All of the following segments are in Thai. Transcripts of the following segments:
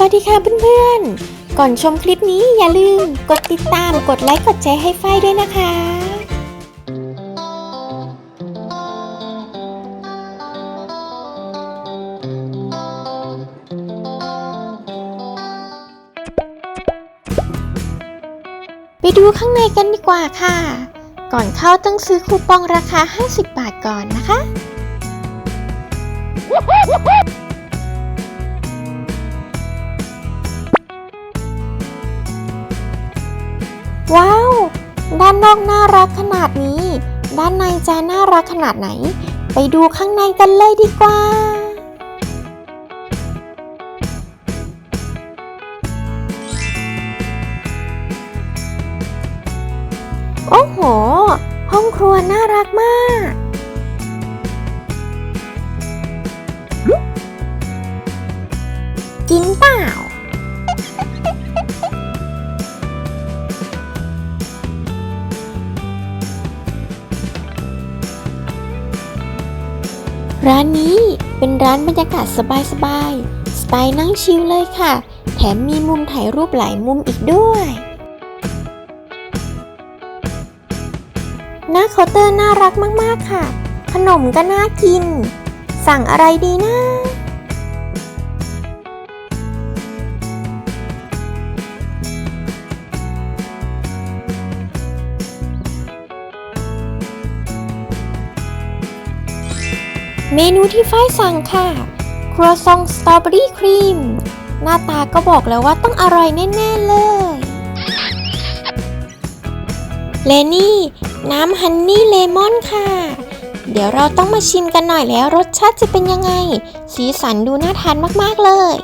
สวัสดีค่ะเพื่อนๆ ก่อนชมคลิปนี้อย่าลืม กดติดตาม กดไลค์ กดแชร์ให้ไฟด้วยนะคะ ไปดูข้างในกันดีกว่าค่ะ ก่อนเข้าต้องซื้อคูปองราคา 50 บาทก่อนนะคะ ว้าว ด้านนอกน่ารักขนาดนี้ ด้านในจะน่ารักขนาดไหน ไปดูข้างในกันเลยดีกว่าโอ้โห ห้องครัวน่ารักมาก กินเปล่า ร้านนี้เป็นร้านบรรยากาศสบายๆ สไตล์นั่งชิลเลยค่ะ แถมมีมุมถ่ายรูปหลายมุมอีกด้วย หน้าเคาน์เตอร์น่ารักมากๆค่ะ ขนมก็น่ากิน สั่งอะไรดีนะ เมนูที่ฝ้ายสั่งค่ะ ครัวซองสตรอเบอรี่ครีม หน้าตาก็บอกแล้วว่าต้องอร่อยแน่ ๆ เลยเลนี่ น้ำฮันนี่เลมอนค่ะ เดี๋ยวเราต้องมาชิมกันหน่อยแล้วรสชาติจะเป็นยังไง สีสันดูน่าทานมาก ๆ เลย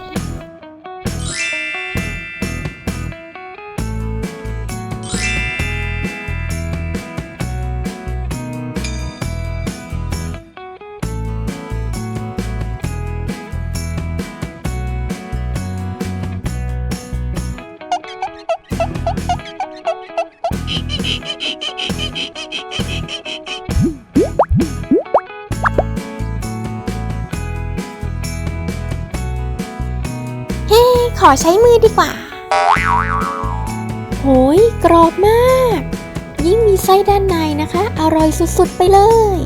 เฮ้ ขอใช้มือดีกว่า โหย กรอบมาก ยิ่งมีไส้ด้านในนะคะ อร่อยสุดๆไปเลย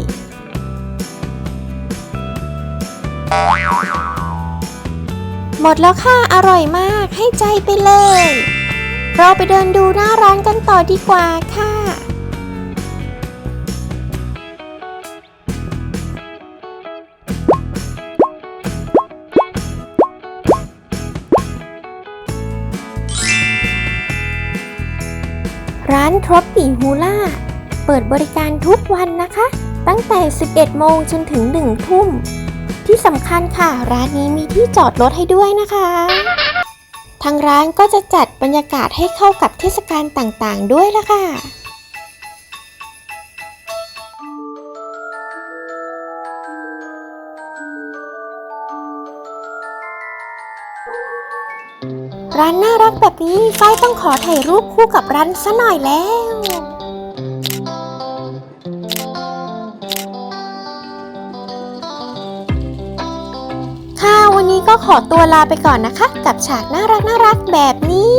หมดแล้วค่ะ อร่อยมาก ให้ใจไปเลย เราไปเดินดูหน้าร้านกันต่อดีกว่าค่ะ ร้านทรอปปี้ฮูล่า เปิดบริการทุกวันนะคะ ตั้งแต่ 11 โมงจนถึง 1 ทุ่ม ที่สำคัญค่ะ ร้านนี้มีที่จอดรถให้ด้วยนะคะ ทางร้านก็จะจัดบรรยากาศให้เข้ากับเทศกาลต่างๆ ด้วยละค่ะร้านน่ารักแบบนี้ไฟต้องขอถ่ายรูปคู่กับร้านซะหน่อยแล้ว ก็ขอตัวลาไปก่อนนะคะ กับฉากน่ารักน่ารักแบบนี้